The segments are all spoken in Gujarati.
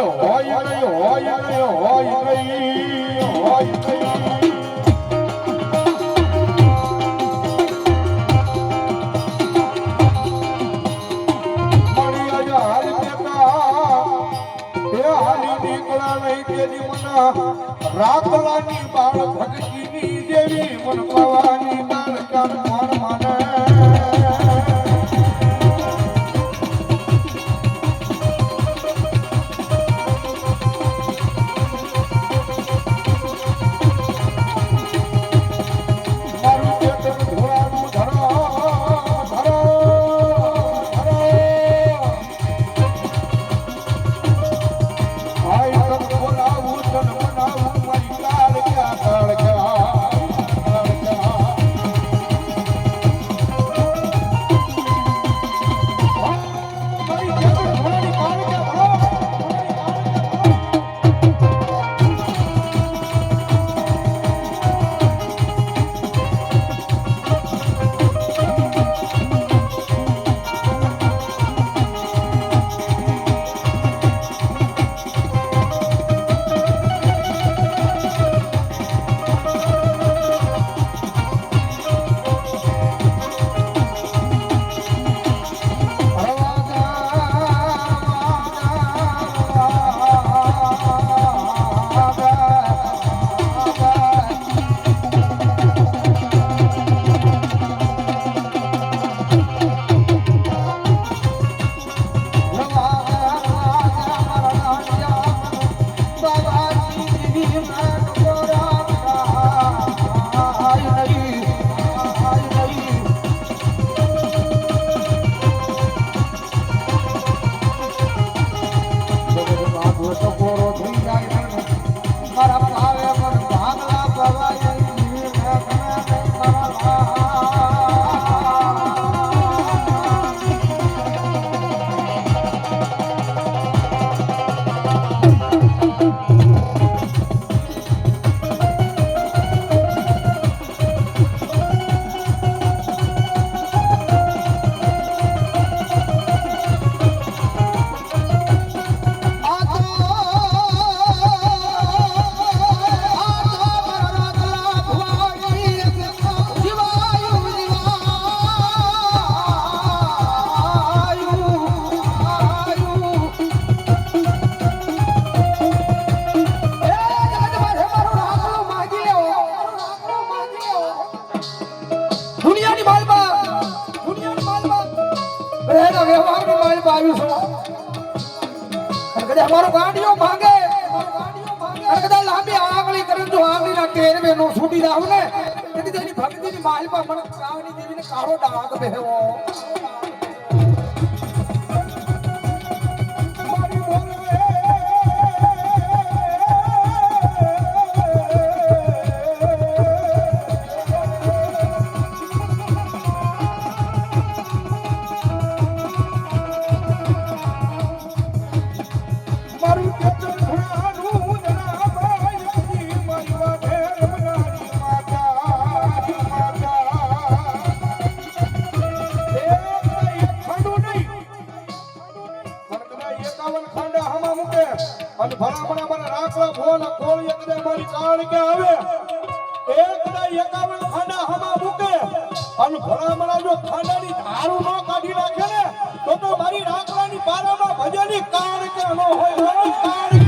વધારો હોય નહીં હોય નહીં હોય નહીં હોય નહીં રાખલાની બાળ ભક્તિની દેવી મન પવાની દાન કામ માન માને. માલમાં આવ્યું છે. કદાચ અમારો ગાડીઓ માંગે અને કદાચ લાંબી આંગળી કરે જો આંગળીના ટેરવે નો છૂટી જાવ ને, તેથી તેની ભક્તિની માલમાં મને કાવની દેવીને કાળો ડાઘ બેહવો એકાવન ખાંડા હમા મૂકે. અને ભલામણ અમારા રાખવા ભોન કોળ એકદે મારી કાળ કે આવે. એકદા એકાવન ખાંડા હમા મૂકે. અને ભલામણ જો ખાંડાની ધારું ન કાઢી નાખે ને, તો તો મારી રાખવાની પારામાં ભજની કાળ કે ન હોય કાળ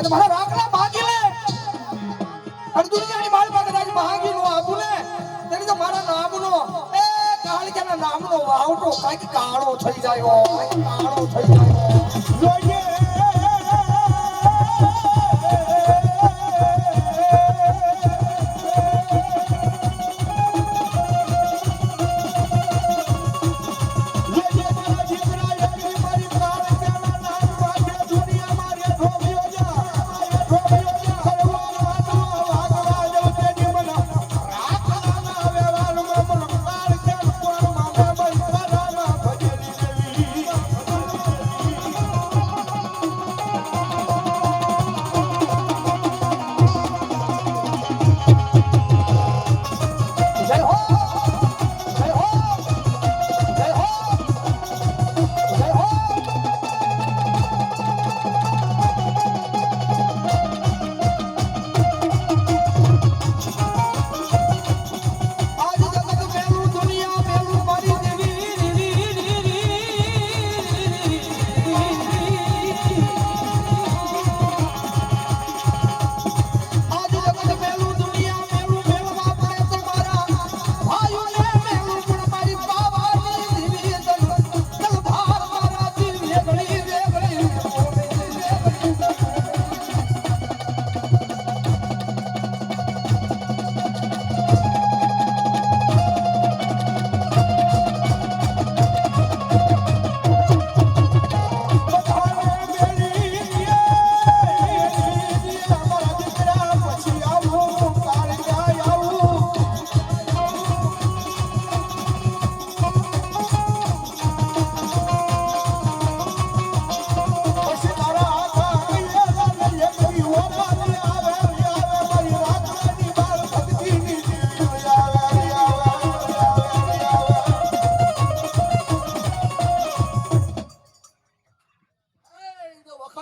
આજ મારા રાખલા ભાગી લે. દુનિયાની મારી પાસે આજ ભાગી નો આપું ને તેની તો મારા નામનો, એ કાળિયાના નામનો વાવટો કાંઈક કાળો થઈ જાય કાળો થઈ જાય જોઈએ.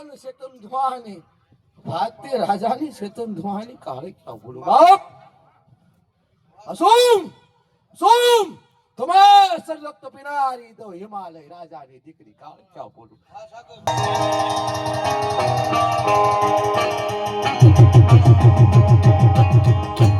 मन शेतून धुवाने. भाते राजाने शेतून धुवाने काळे का बोलू? बाप! असोम सोम तुम्हाला सर्जक्त पिनारी तो हिमालय राजाने दिकरी काळे का बोलू?